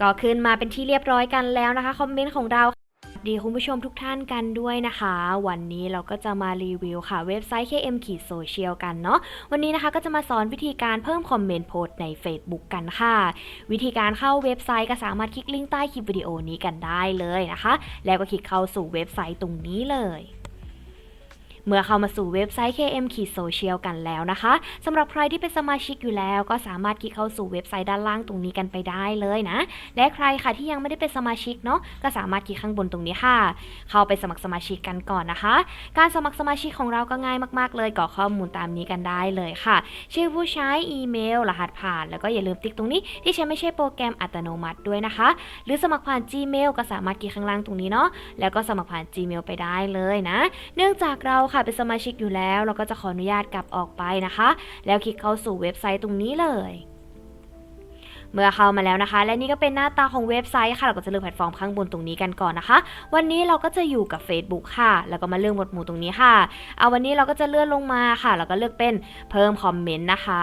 ก็ขึ้นมาเป็นที่เรียบร้อยกันแล้วนะคะคอมเมนต์ของเราดีคุณผู้ชมทุกท่านกันด้วยนะคะ วันนี้เราก็จะมารีวิวค่ะเว็บไซต์ KM ขีดโซเชียลกันเนาะวันนี้นะคะก็จะมาสอนวิธีการเพิ่มคอมเมนต์โพสใน Facebook กันค่ะ วิธีการเข้าเว็บไซต์ก็สามารถคลิกลิงก์ใต้คลิปวิดีโอนี้กันได้เลยนะคะ แล้วก็คลิกเข้าสู่เว็บไซต์ตรงนี้เลย เมื่อเข้ามาสู่เว็บไซต์ KM ขีดโซเชียลกันแล้วนะคะสำหรับใครที่เป็นสมาชิกอยู่แล้ว ก็สามารถคลิกเข้าสู่เว็บไซต์ด้านล่างตรงนี้กันไปได้เลยนะ และใครค่ะที่ยังไม่ได้เป็นสมาชิกเนาะก็สามารถคลิกข้างบนตรงนี้ค่ะ เข้าไปสมัครสมาชิกกันก่อนนะคะ การสมัครสมาชิกของเราก็ง่ายมากๆ เลยกรอกข้อมูลตามนี้กันได้เลยค่ะ ชื่อผู้ใช้อีเมล รหัสผ่าน แล้วก็อย่าลืมติ๊กตรงนี้ ที่ใช้ไม่ใช่โปรแกรมอัตโนมัติด้วยนะคะ หรือสมัครผ่าน Gmail ก็สามารถคลิกข้างล่างตรงนี้เนาะแล้วก็สมัครผ่าน Gmail ไปได้เลยนะ เนื่องจากเราค่ะเป็นสมาชิกอยู่แล้ว เราก็จะขออนุญาตกลับออกไปนะคะ แล้วคลิกเข้าสู่เว็บไซต์ตรงนี้เลย เมื่อเข้ามาแล้วนะคะ และนี่ก็เป็นหน้าตาของเว็บไซต์ค่ะ เราก็จะเลือกแพลตฟอร์มข้างบนตรงนี้กันก่อนนะคะ วันนี้เราก็จะอยู่กับ Facebook ค่ะ แล้วก็มาเลือกหมวดหมู่ตรงนี้ค่ะ เอาวันนี้เราก็จะเลื่อนลงมาค่ะ แล้วก็เลือกเป็นเพิ่มคอมเมนต์นะคะ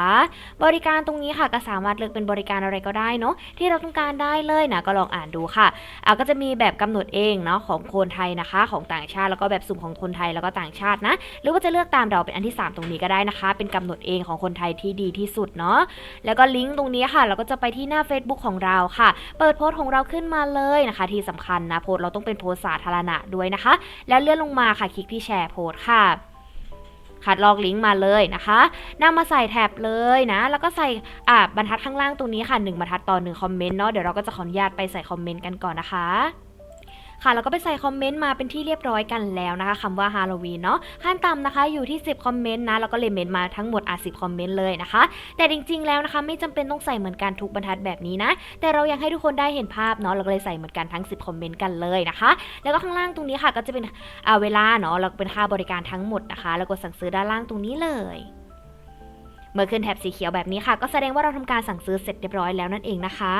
บริการตรงนี้ค่ะก็สามารถเลือกเป็นบริการอะไรก็ได้เนาะที่เราต้องการได้เลยนะก็ลองอ่านดูค่ะอ่าก็จะมีแบบกำหนดเองเนาะของคนไทยนะคะ ของต่างชาติแล้วก็แบบสุ่มของคนไทยแล้วก็ต่างชาตินะ หรือว่าจะเลือกตามเราเป็นอันที่ 3 ตรงนี้ก็ได้นะคะ เป็นกำหนดเองของคนไทยที่ดีที่สุดเนาะแล้วก็ลิงก์ตรงนี้ค่ะ เราก็จะไปที่หน้า Facebook ของเราค่ะ เปิดโพสต์ของเราขึ้นมาเลยนะคะ ที่สำคัญนะโพสต์เราต้องเป็นโพสต์สาธารณะด้วยนะคะ แล้วเลื่อนลงมาค่ะคลิกที่แชร์โพสต์ค่ะคัดลอกลิงก์มาเลยนะคะนำมาใส่แท็บเลยนะ แล้วก็ใส่อ่าบรรทัดข้างล่างตรงนี้ค่ะ1บรรทัดต่อ1คอมเมนต์เนาะเดี๋ยวเราก็จะขออนุญาตไปใส่คอมเมนต์กันก่อนนะคะ ค่ะแล้วก็ไปใส่คอมเมนต์มาเป็นที่เรียบร้อยกันแล้วนะคะคำว่าฮาโลวีนเนาะขั้นต่ำนะคะอยู่ที่ 10 คอมเมนต์นะแล้วก็เลเมนต์มาทั้งหมดอะ10 คอมเมนต์เลยนะคะ แต่จริงๆแล้วนะคะไม่จำเป็นต้องใส่เหมือนกันทุกบรรทัดแบบนี้นะ แต่เรายังให้ทุกคนได้เห็นภาพเนาะเราก็เลยใส่เหมือนกันทั้ง 10 คอมเมนต์กันเลยนะคะ แล้วก็ข้างล่างตรงนี้ค่ะก็จะเป็นอ่าเวลาเนาะแล้วก็เป็นค่าบริการทั้งหมดนะคะ แล้วก็สั่งซื้อด้านล่างตรงนี้เลย เมื่อขึ้นแถบสีเขียวแบบนี้ค่ะ ก็แสดงว่าเราทำการสั่งซื้อเสร็จเรียบร้อยแล้วนั่นเองนะคะ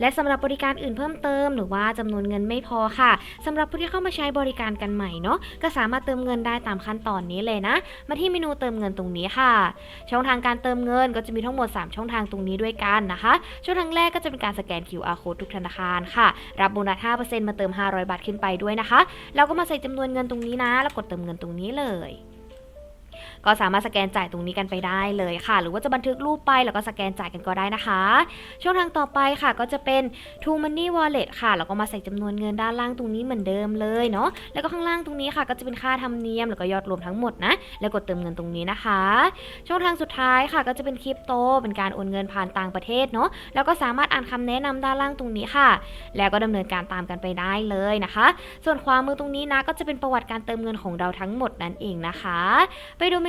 และสำหรับบริการอื่นเพิ่มเติม หรือว่าจำนวนเงินไม่พอค่ะสำหรับผู้ที่เข้ามาใช้บริการกันใหม่เนาะก็สามารถเติมเงินได้ตามขั้นตอนนี้เลยนะ มาที่เมนูเติมเงินตรงนี้ค่ะ ช่องทางการเติมเงินก็จะมีทั้งหมด 3 ช่องทางตรงนี้ด้วยกันนะคะ ช่องทางแรกก็จะเป็นการสแกน QR code ทุกธนาคารค่ะ รับโบนัส5%มาเติม 500 บาทขึ้นไปด้วยนะคะ แล้วก็มาใส่จำนวนเงินตรงนี้นะ แล้วกดเติมเงินตรงนี้เลย ก็สามารถสแกนจ่ายตรงนี้กันไปได้เลยค่ะ หรือว่าจะบันทึกรูปไปแล้วก็สแกนจ่ายกันก็ได้นะคะ ช่องทางต่อไปค่ะก็จะเป็น True Money Wallet ค่ะแล้วก็มาใส่จำนวนเงินด้านล่างตรงนี้เหมือนเดิมเลยเนาะแล้วก็ข้างล่างตรงนี้ค่ะ ก็จะเป็นค่าธรรมเนียมแล้วก็ยอดรวมทั้งหมดนะแล้วกดเติมเงินตรงนี้นะคะ ช่องทางสุดท้ายค่ะก็จะเป็นคริปโต เป็นการโอนเงินผ่านต่างประเทศเนาะแล้วก็สามารถอ่านคำแนะนำด้านล่างตรงนี้ค่ะ แล้วก็ดำเนินการตามกันไปได้เลยนะคะ ส่วนขวามือตรงนี้นะก็จะเป็นประวัติการเติมเงินของเราทั้งหมดนั่นเองนะคะ ไปดูเม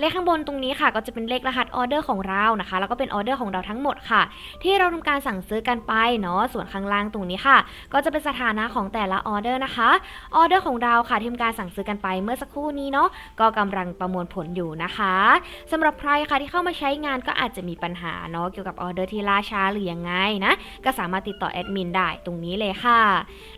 เลขข้างบนตรงนี้ค่ะ ก็จะเป็นเลขรหัสออเดอร์ของเรานะคะ แล้วก็เป็นออเดอร์ของเราทั้งหมดค่ะ ที่เราทำการสั่งซื้อกันไปเนาะส่วนข้างล่างตรงนี้ค่ะ ก็จะเป็นสถานะของแต่ละออเดอร์นะคะออเดอร์ของเราค่ะที่ทำการสั่งซื้อกันไปเมื่อสักครู่นี้เนาะก็กำลังประมวลผลอยู่นะคะสำหรับใครค่ะที่เข้ามาใช้งานก็อาจจะมีปัญหาเนาะเกี่ยวกับออเดอร์ที่ล่าช้าหรือยังไงนะก็สามารถติดต่อแอดมินได้ตรงนี้เลยค่ะ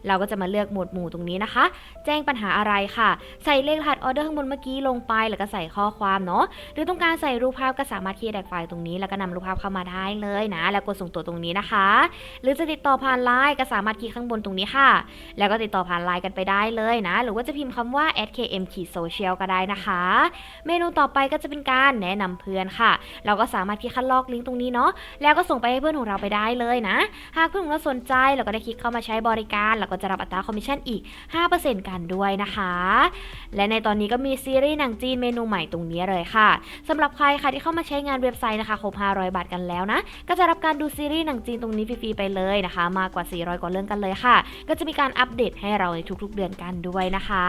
เราก็จะมาเลือกหมวดหมู่ตรงนี้นะคะ แจ้งปัญหาอะไรค่ะ ใส่เลขรหัสออเดอร์ข้างบนเมื่อกี้ลงไปแล้วก็ใส่ข้อความเนาะหรือต้องการใส่รูปภาพก็สามารถคีย์แดกไฟล์ตรงนี้ แล้วก็นำรูปภาพเข้ามาได้เลยนะ แล้วกดส่งตัวตรงนี้นะคะ หรือจะติดต่อผ่านไลน์ก็สามารถคลิกข้างบนตรงนี้ค่ะ แล้วก็ติดต่อผ่านไลน์กันไปได้เลยนะ หรือว่าจะพิมพ์คำว่า @km ขีด social ก็ได้นะคะ เมนูต่อไปก็จะเป็นการแนะนำเพื่อนค่ะ เราก็สามารถคลิกคัดลอกลิงก์ตรงนี้เนาะแล้วก็ส่งไปให้เพื่อนของเราไปได้เลยนะ หากเพื่อนของเราสนใจเราก็ได้คลิกเข้ามาใช้บริการแล้วก็จะรับอัตราคอมมิชชั่นอีก 5%กันด้วยนะคะ และในตอนนี้ก็มีซีรีส์หนังจีนเมนูใหม่ตรงนี้เลยค่ะสำหรับใครค่ะที่เข้ามาใช้งานเว็บไซต์นะคะครบ500 บาทกันแล้วนะ ก็จะรับการดูซีรีส์หนังจีนตรงนี้ฟรีๆไปเลยนะคะ มากกว่า 400 กว่าเรื่องกันเลยค่ะ ก็จะมีการอัปเดตให้เราในทุกๆเดือนกันด้วยนะคะ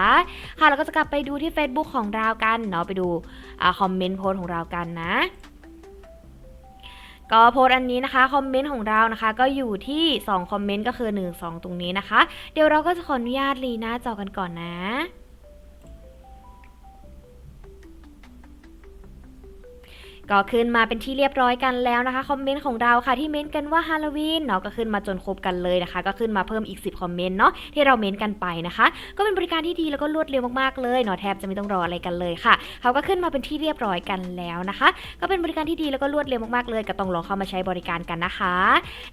ค่ะเราก็จะกลับไปดูที่ Facebook ของเรากันเนาะไปดูคอมเมนต์โพสของเรากันนะก็โพสต์อันนี้นะคะคอมเมนต์ของเรานะคะ ก็อยู่ที่2คอมเมนต์ก็คือ 1 2 ตรงนี้นะคะ เดี๋ยวเราก็จะขออนุญาตรีหน้าจอกันก่อนนะ ก็ขึ้นมาเป็นที่เรียบร้อยกันแล้วนะคะคอมเมนต์ของเราค่ะที่เม้นต์กันว่าฮาโลวีนเนาะก็ขึ้นมาจนครบกันเลยนะคะ ก็ขึ้นมาเพิ่มอีก 10 คอมเมนต์เนาะที่เราเม้นต์กันไปนะคะ ก็เป็นบริการที่ดีแล้วก็รวดเร็วมากๆเลยเนาะแทบจะไม่ต้องรออะไรกันเลยค่ะเขาก็ขึ้นมาเป็นที่เรียบร้อยกันแล้วนะคะ ก็เป็นบริการที่ดีแล้วก็รวดเร็วมากๆเลย ก็ต้องลองเข้ามาใช้บริการกันนะคะ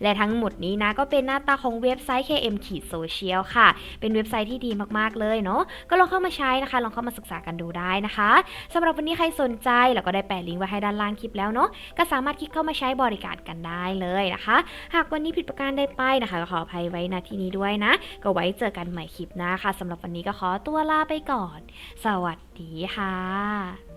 และทั้งหมดนี้นะก็เป็นหน้าตาของเว็บไซต์ KM ขีดโซเชียลค่ะ เป็นเว็บไซต์ที่ดีมากๆเลยเนาะก็ลองเข้ามาใช้นะคะ ลองเข้ามาศึกษากันดูได้นะคะสำหรับวันนี้ใครสนใจเราก็ได้แปะลิงก์ไว้ให้ด้านล่างคลิปแล้วเนาะก็สามารถคลิกเข้ามาใช้บริการกันได้เลยนะคะ หากวันนี้ผิดประการใดไปนะคะก็ขออภัยไว้ณที่นี้ด้วยนะ ก็ไว้เจอกันใหม่คลิปหน้าค่ะสำหรับวันนี้ก็ขอตัวลาไปก่อน สวัสดีค่ะ